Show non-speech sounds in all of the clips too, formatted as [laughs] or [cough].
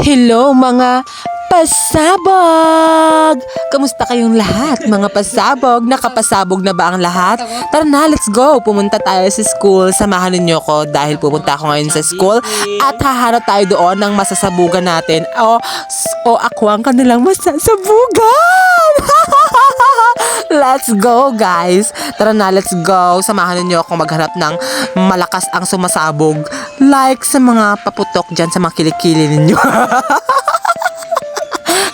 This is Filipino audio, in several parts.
Hello mga pasabog! Kamusta kayong lahat mga pasabog? Nakapasabog na ba ang lahat? Tara na, let's go! Pumunta tayo sa school. Samahan ninyo ko dahil pupunta ako ngayon sa school at hahanap tayo doon ng masasabugan natin. O, o ako ang kanilang masasabugan! [laughs] let's go guys! Tara na, let's go! Samahan ninyo ako maghanap ng malakas ang sumasabog like sa mga paputok dyan sa mga kilikili ninyo. [laughs]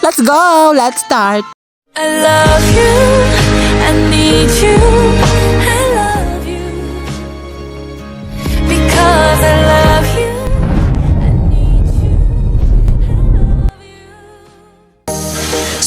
Let's go! Let's start! I love you, I need you, I love you. Because I love you,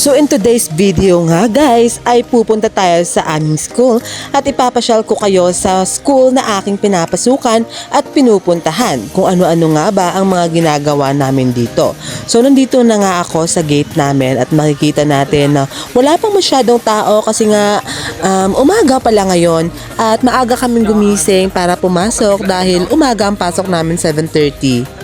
So in today's video nga guys, ay pupunta tayo sa aming school at ipapasyal ko kayo sa school na aking pinapasukan at pinupuntahan kung ano-ano nga ba ang mga ginagawa namin dito. So nandito na nga ako sa gate namin at makikita natin na wala pang masyadong tao kasi nga um, umaga pala ngayon at maaga kaming gumising para pumasok dahil umaga ang pasok namin 7.30.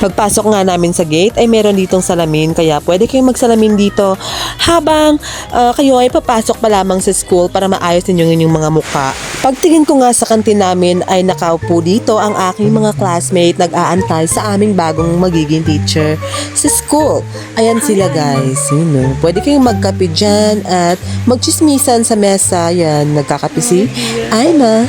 Pagpasok nga namin sa gate ay meron ditong salamin kaya pwede kayong magsalamin dito habang ah, kayo ay papasok pa lamang sa school para maayos ninyong inyong mga mukha. Pagtingin ko nga sa kantin namin ay nakaupo dito ang aking mga classmate nag-aantay sa aming bagong magiging teacher sa school. Ayan sila guys. Yun, no? Pwede kayong magkape dyan at magchismisan sa mesa. Yan, nagkakape si Aima.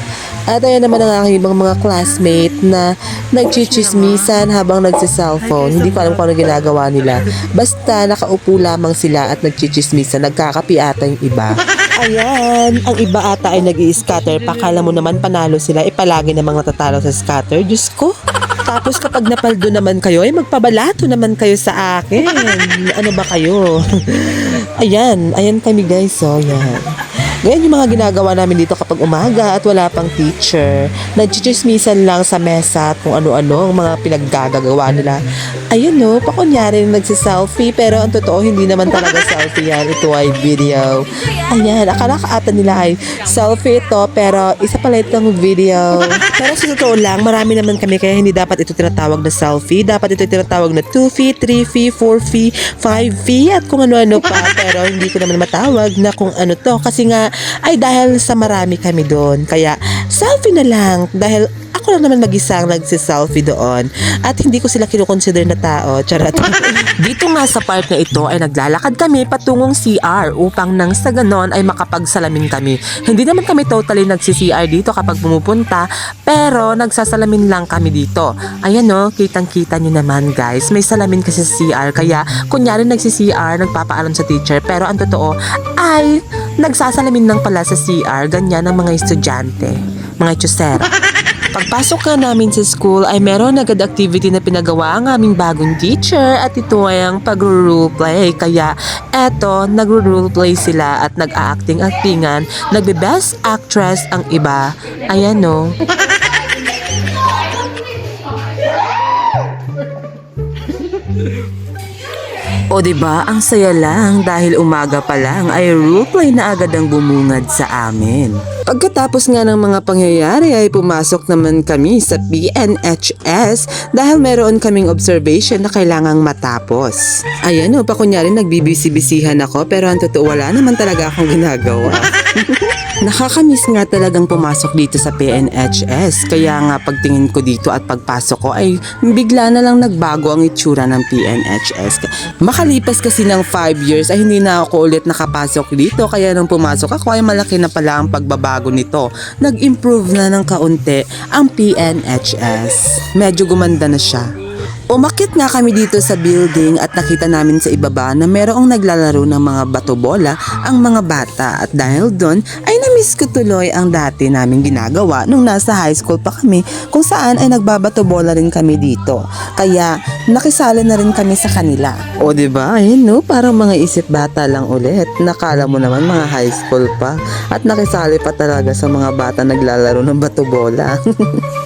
At ayan naman ang aking ibang mga classmate na nagchichismisan habang nagsiselfone. Hindi ko alam kung ano ginagawa nila. Basta nakaupo lamang sila at nagchichismisan. Nagkakapi ata yung iba. Ayan, ang iba ata ay nag scatter Pakala mo naman panalo sila. Eh palagi namang natatalo sa scatter. Diyos ko. Tapos kapag napaldo naman kayo, ay magpabalato naman kayo sa akin. Ano ba kayo? [laughs] ayan, ayan kami guys. So, yan. Ganyan yung mga ginagawa namin dito kapag umaga at wala pang teacher. Nagchichismisan lang sa mesa at kung ano-ano ang mga pinaggagawa nila. Ayun no, pakunyari nagsiselfie pero ang totoo hindi naman talaga [laughs] selfie yan. Ito ay video. Ayan, akala ka ata nila ay selfie ito pero isa pala itong video. Pero sa totoo lang, marami naman kami kaya hindi dapat ito tinatawag na selfie. Dapat ito tinatawag na 2 feet, 3 feet, 4 feet, 5 feet at kung ano-ano pa. [laughs] Pero hindi ko naman matawag na kung ano to. Kasi nga, ay dahil sa marami kami doon. Kaya, selfie na lang. Dahil ako lang naman mag-isang nagsiselfie doon. At hindi ko sila kinukonsider na tao. Charot. [laughs] Dito nga sa part na ito ay naglalakad kami patungong CR upang nang sa ganon ay makapagsalamin kami. Hindi naman kami totally nagsi-CR dito kapag pumupunta, pero nagsasalamin lang kami dito. Ayan no, kitang-kita nyo naman guys. May salamin kasi sa CR, kaya kunyari nagsi-CR, nagpapaalam sa teacher, pero ang totoo ay nagsasalamin lang pala sa CR, ganyan ang mga estudyante, mga etusera. [laughs] Pagpasok ka namin sa school ay meron agad activity na pinagawa ang aming bagong teacher at ito ay ang pag-roleplay. Kaya eto, nag-roleplay sila at nag-acting-actingan. Nagbe-best actress ang iba. Ayan no. O ba ang saya lang dahil umaga pa lang ay roleplay na agad ang bumungad sa amin. Pagkatapos nga ng mga pangyayari ay pumasok naman kami sa PNHS dahil meron kaming observation na kailangang matapos. Ayan o, pakunyari nagbibisi-bisihan ako pero ang totoo wala naman talaga akong ginagawa. Nakakamiss nga talagang pumasok dito sa PNHS. Kaya nga pagtingin ko dito at pagpasok ko ay bigla na lang nagbago ang itsura ng PNHS. Makalipas kasi ng 5 years ay hindi na ako ulit nakapasok dito. Kaya nung pumasok ako ay malaki na pala ang pagbabago nito. Nag-improve na ng kaunti ang PNHS. Medyo gumanda na siya. Umakit nga kami dito sa building at nakita namin sa ibaba na merong naglalaro ng mga bato-bola ang mga bata at dahil doon ay namiss ko tuloy ang dati namin ginagawa nung nasa high school pa kami kung saan ay nagbabato-bola rin kami dito. Kaya nakisali na rin kami sa kanila. O ba? Ayun no, parang mga isip bata lang ulit. Nakala mo naman mga high school pa at nakisali pa talaga sa mga bata naglalaro ng bato-bola. [laughs]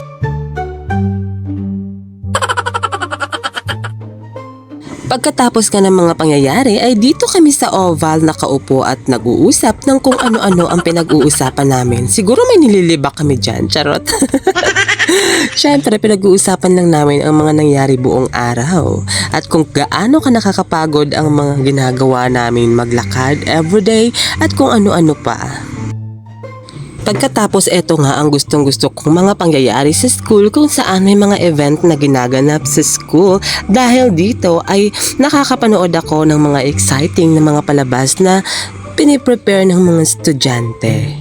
Pagkatapos ka ng mga pangyayari ay dito kami sa oval nakaupo at nag-uusap ng kung ano-ano ang pinag-uusapan namin. Siguro may nililibak kami dyan, charot. [laughs] Siyempre, pinag-uusapan lang namin ang mga nangyari buong araw at kung gaano ka nakakapagod ang mga ginagawa namin maglakad everyday at kung ano-ano pa. Pagkatapos eto nga ang gustong gusto kong mga pangyayari sa school kung saan may mga event na ginaganap sa school dahil dito ay nakakapanood ako ng mga exciting na mga palabas na piniprepare ng mga estudyante.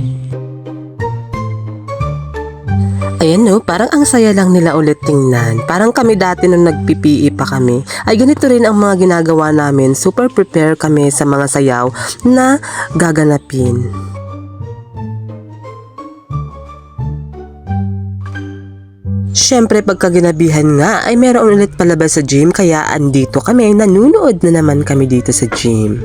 Ayan no, parang ang saya lang nila ulit tingnan. Parang kami dati nung nag-PPE pa kami, ay ganito rin ang mga ginagawa namin. Super prepare kami sa mga sayaw na gaganapin. Siyempre pagka ginabihan nga ay meron ulit palabas sa gym kaya andito kami, nanunood na naman kami dito sa gym.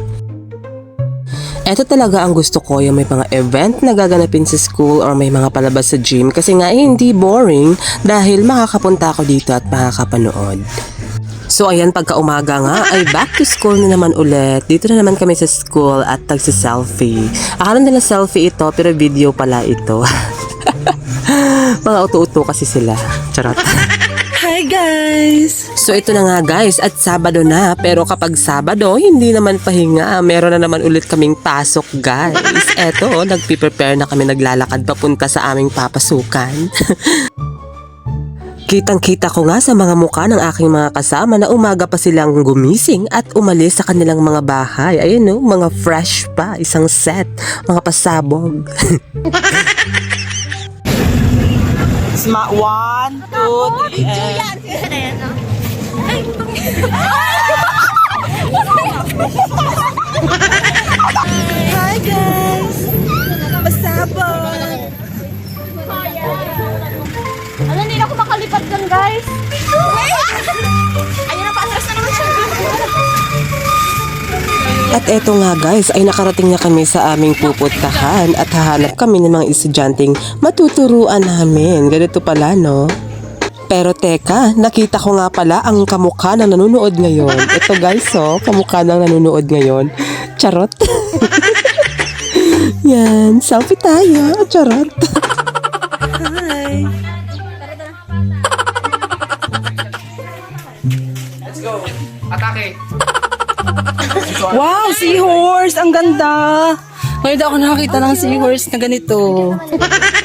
Ito talaga ang gusto ko, yung may mga event na gaganapin sa school or may mga palabas sa gym kasi nga eh, hindi boring dahil makakapunta ako dito at makakapanood. So ayan, pagka umaga nga ay back to school na naman ulit. Dito na naman kami sa school at tagsi-selfie. Akala nila selfie ito pero video pala ito. [laughs] mga uto-uto kasi sila. Charot. [laughs] Hi guys! So ito na nga guys, at Sabado na. Pero kapag Sabado, hindi naman pahinga. Meron na naman ulit kaming pasok guys. Eto, nagpiprepare na kami naglalakad papunta sa aming papasukan. [laughs] Kitang-kita ko nga sa mga muka ng aking mga kasama na umaga pa silang gumising at umalis sa kanilang mga bahay. Ayun no, mga fresh pa, isang set, mga pasabog. [laughs] Sma one, two, three, and... [laughs] At eto nga guys, ay nakarating na kami sa aming pupuntahan at hahanap kami ng mga estudyanteng matuturuan namin. Ganito pala, no? Pero teka, nakita ko nga pala ang kamukha ng nanonood ngayon. Ito guys, oh, kamukha ng nanonood ngayon. Charot. [laughs] Yan, selfie tayo. Charot. Hi! Wow! Seahorse! Ang ganda! Ngayon daw ako nakakita ng seahorse na ganito.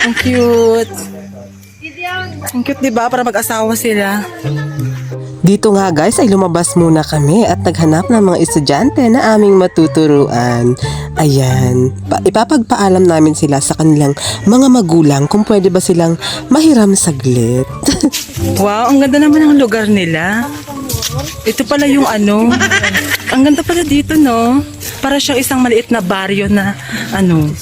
Ang cute. Ang cute, di ba? Para mag-asawa sila. Dito nga guys ay lumabas muna kami at naghanap ng mga estudyante na aming matuturuan. Ayan, pa- ipapagpaalam namin sila sa kanilang mga magulang kung pwede ba silang mahiram saglit. [laughs] Wow, ang ganda naman ng lugar nila. Ito pala yung ano. Ang ganda pala dito, no? Para siyang isang maliit na baryo na ano. [laughs]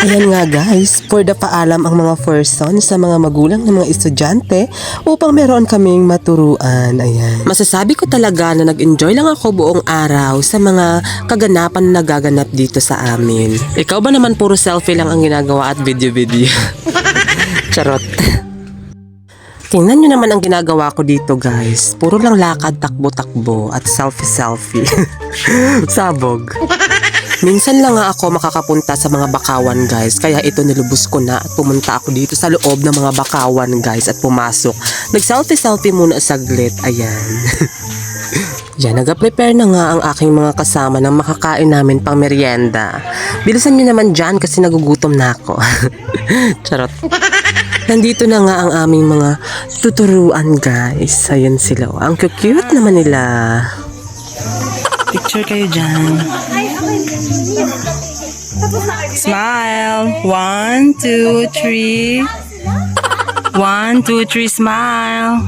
Ayan nga guys, for the paalam ang mga person sa mga magulang ng mga estudyante upang meron kaming maturuan. Ayan. Masasabi ko talaga na nag-enjoy lang ako buong araw sa mga kaganapan na nagaganap dito sa amin. Ikaw ba naman puro selfie lang ang ginagawa at video-video? [laughs] Charot. Tingnan nyo naman ang ginagawa ko dito guys. Puro lang lakad, takbo-takbo at selfie-selfie. [laughs] Sabog. Minsan lang nga ako makakapunta sa mga bakawan guys, kaya ito nilubos ko na at pumunta ako dito sa loob ng mga bakawan guys at pumasok. Nag-selfie-selfie muna saglit, ayan. [laughs] Yan, nag-prepare na nga ang aking mga kasama ng makakain namin pang merienda. Bilisan nyo naman dyan kasi nagugutom na ako. [laughs] Charot. Nandito na nga ang aming mga tuturuan guys. Ayan sila. oh. Ang cute naman nila. Picture kayo dyan. Smile. One, two, three. One, two, three, smile.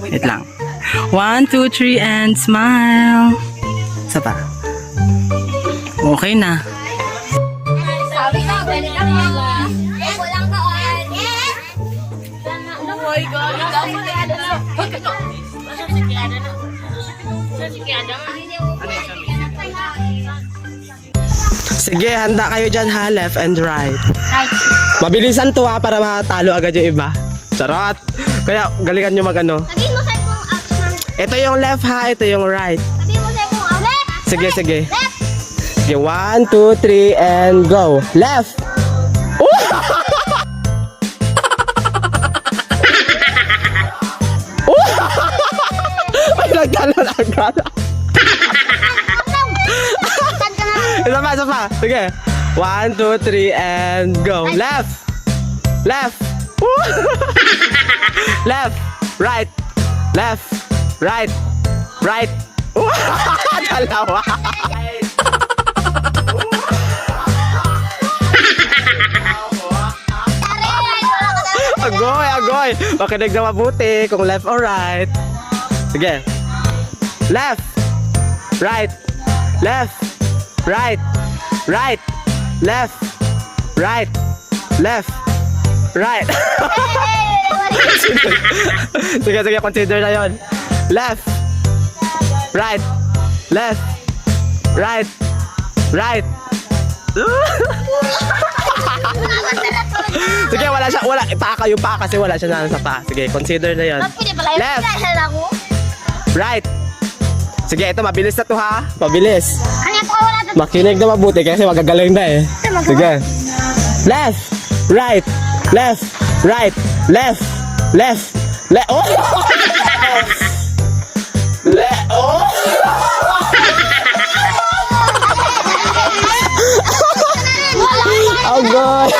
Wait lang. One, two, three, and smile. Isa pa. Okay na. Sabi na, pwede lang Sige, handa kayo dyan ha, left and right. Mabilisan to ha, para matalo agad yung iba. Charot! Kaya galingan nyo magano. Sabihin mo sa'yo kung action. Ito yung left ha, ito yung right. Sabihin mo sa'yo kung left. Sige, sige. Left. Sige, one, two, three, and go. Left! Agad. [laughs] Isa pa, isa pa. Sige. One, two, three, and go. Left. Left. [laughs] Left. Right. Left. Right. Right. [laughs] Dalawa. Agoy, agoy. Makinig na mabuti kung left or right. Sige. Left. Right. Left. Right. Right. Left. Right. Left. Right. [laughs] sige, sige, consider na yon. Left. Right. Left. Right. Right. [laughs] sige, wala siya, wala. Paka yung pa kasi wala siya nasa pa. Sige, consider na yon. Left. Right. Sige, ito mabilis na to ha. Mabilis. Makinig na mabuti kasi magagaling na eh. Sige. Left. Right. Left. Right. Left. Left. Left. Oh! Le oh! [laughs] Oh God!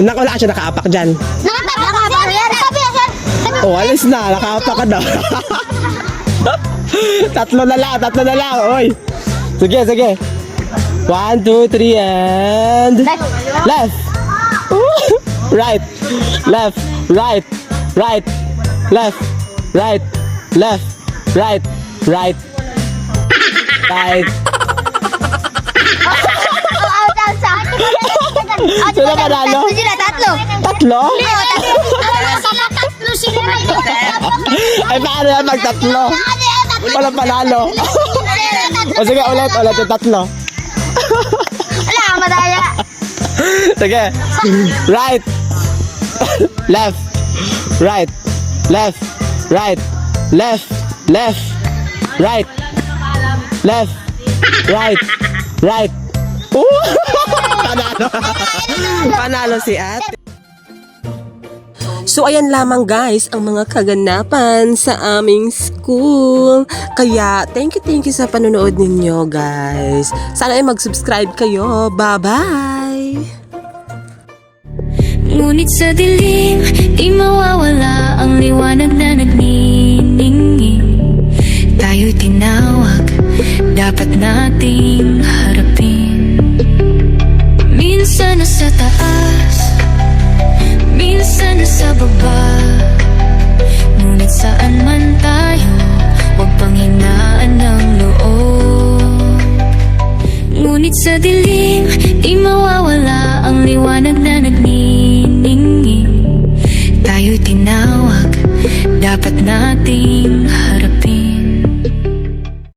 Naku, wala siya nakaapak dyan. Oh, alis na. Nakaapak ka daw. [laughs] tatlo na lang, tatlo na lang. Oy. Sige, sige. One, two, three, and... Left. [laughs] right. Left. Right. Right. Left. Right. Left. Right. Right. [laughs] Right. Sino panalo? Tatlo. Tatlo? Tatlo sila. Ay, paano yan pag tatlo? Walang panalo. O sige, ulit, ulit yung tatlo. Wala, madaya. Sige. Right. Left. Right. Left. Right. Left. Left. Right. Left. Right. Right. Panalo. [laughs] Panalo si ate. So ayan lamang guys ang mga kaganapan sa aming school. Kaya thank you thank you sa panonood ninyo guys. Sana ay mag-subscribe kayo. Bye-bye! Ngunit sa dilim, di mawawala ang liwanag na nagniningning Tayo'y tinawag, dapat nating harapin Nasa taas, minsan nasa baba. Ngunit saan man tayo, huwag panghinaan ng loob. Ngunit sa dilim, di mawawala ang liwanag na nagniningning Tayo'y tinawag, dapat nating